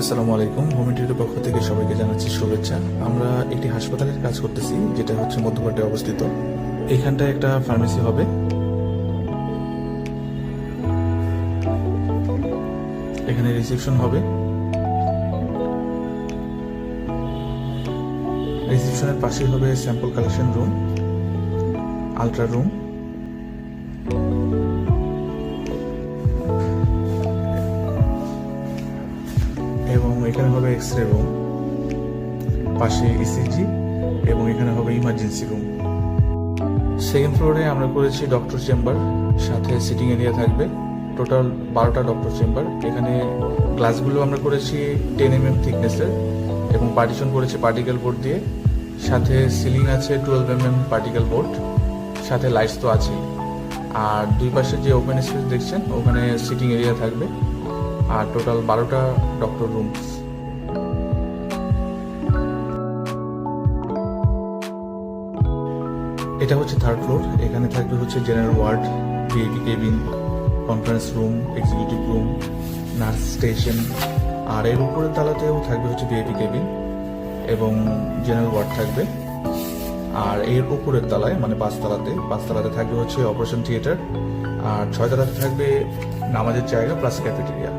আসসালামু আলাইকুম। হোমিটির পক্ষ থেকে সবাইকে জানাচ্ছি শুভেচ্ছা। আমরা একটি হাসপাতালের কাজ করতেছি, যেটা হচ্ছে মধ্যপাটে অবস্থিত। এখানটায় একটা ফার্মেসি হবে। এখানে রিসেপশন হবে। রিসেপশনের পাশেই হবে sample collection room, ultra room. এবং এখানে হবে এক্স রে রুম পাশে ইসিজি এবং এখানে হবে ইমার্জেন্সি রুম সেকেন্ড ফ্লোরে আমরা করেছি ডক্টর চেম্বার সাথে সিটিং এরিয়া থাকবে। টোটাল বারোটা ডক্টর চেম্বার এখানে গ্লাসগুলো আমরা করেছি টেন এম এম থিকনেসের এবং পার্টিশন করেছি পার্টিকেল বোর্ড দিয়ে। সাথে সিলিং আছে twelve M M particle board সাথে লাইটস তো আছেই। আর দুই পাশে যে ওপেন স্পেস দেখছেন, ওখানে সিটিং এরিয়া থাকবে। আর টোটাল বারোটা ডক্টর রুমস এটা হচ্ছে থার্ড ফ্লোর এখানে থাকবে হচ্ছে general ward VIP cabin conference room executive room nurse station আর এর উপরের তালাতেও থাকবে হচ্ছে ভিআইপি কেবিন এবং জেনারেল ওয়ার্ড থাকবে। আর এর উপরের তলায় মানে পাঁচতলাতে পাঁচতলাতে থাকবে হচ্ছে অপারেশন থিয়েটার আর ছয়তলাতে থাকবে নামাজের জায়গা প্লাস ক্যাফেটেরিয়া